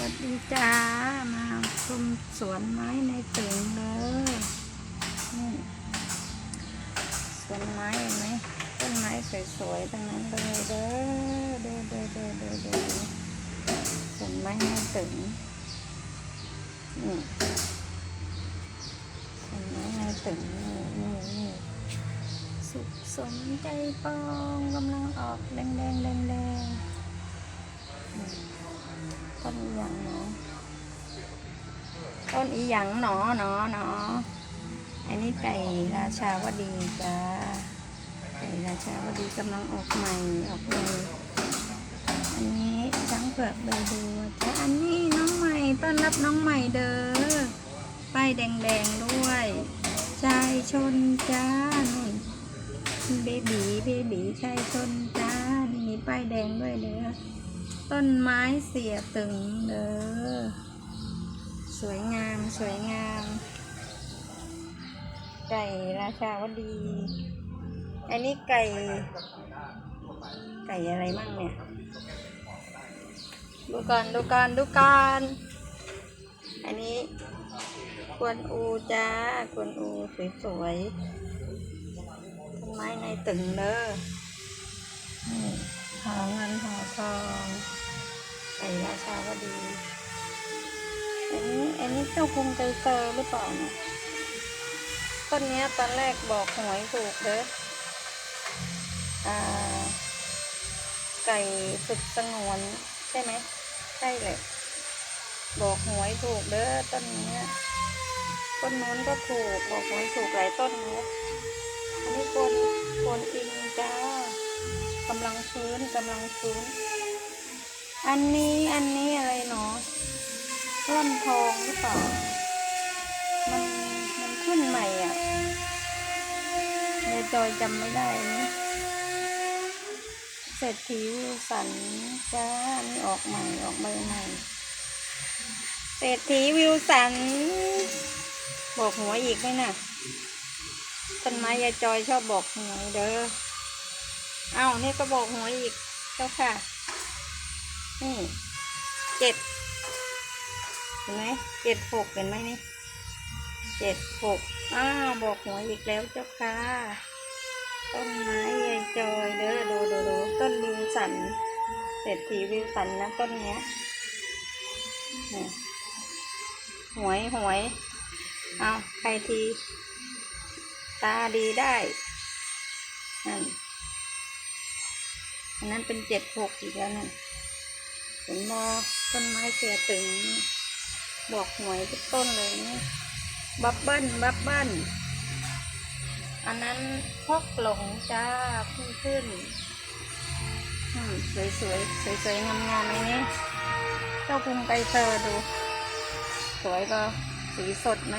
วัสดีจ้า มาชมสวนไม้ในตึงเลยนี่สวนไม้เห็นไหมต้นไม้สวยๆทั้งนั้นเลยเด้อเด้อเด้อเด้อเด้อเด้อสวนไม้ในตึงนี่สวนไม้ในตึงนี่นี่นี่สุขสมใจปองกำลังออกแดงแดงแดงแดง ต้นอีหยังหนอต้นอีหยังหนอหนอหนออันนี้ไก่ราชาวดีจ้าไก่ราชาวดีกำลังออกใหม่ออกเลยอันนี้ช้างเผือกเบอร์ดูจ้าอันนี้น้องใหม่ต้อนรับน้องใหม่เด้อป้ายแดงๆด้วยชายชนจ้านี่เบบีเบบีชายชนจ้านี่มีป้ายแดงด้วยเด้อ ต้นไม้เสียตึงเด้อสวยงามสวยงามไก่ราชาวดี อันนี้ไก่ ไก่อะไรมั่งเนี่ย ดูก่อนดูก่อนดูก่อนอันนี้กวนอูจ้ากวนอูสวยๆต้นไม้ในตึงเด้อหอเงินหอทอง ไก่ราชาวดี อันนี้อันนี้เจ้าคงไกเซอร์หรือเปล่าเนี่ยต้นนี้ตอนแรกบอกหวยถูกเด้ออ่า ไก่ฝึกสงวนใช่ไหมใช่เลยบอกหวยถูกเด้อต้นนี้ต้นนู้นก็ถูกบอกหวยถูกหลายต้นเนี้ยอันนี้คนคนอิงจ้ากำลังฟื้นกำลังฟื้น อันนี้อันนี้อะไรเนาะร่อนทองหรือเปล่า มันมันขึ้นใหม่อะในจอยจำไม่ได้นี่เศรษฐีวิวสันจ้านี่ออกใหม่ออกใบใหม่เศรษฐีวิวสัน บอกหัวอีกไหมน่ะต้นไม้ยายจอยชอบบอกหัวเด้อเอ้านี่ก็บอกหัวอีกเจ้าค่ะ นี่เจ็ดเห็นไหมเจ็ดหกเห็นไหมนี่เจ็ดหกอ้าวบอกหวยอีกแล้วเจ้าค่ะ ต้นไม้ยายจอยเด้อดูดูดูต้นวิวสันเศรษฐีวิวสันนะต้นเนี้ยหวยหวยเอาใครที ตาดีได้นั่นอันนั้นเป็นเจ็ดหกอีกแล้วนั่น เห็นมอต้นไม้เสียตึง บอกหวยทุกต้นเลยนี่บับเบิ้ลบับเบิ้ลอันนั้นพกหลงจ้าขึ้นขึ้นอืมสวยสวยสวยสวยๆงามงามๆอย่างนี้เจ้าพุงไกเตอดู สวยก็สีสดไหม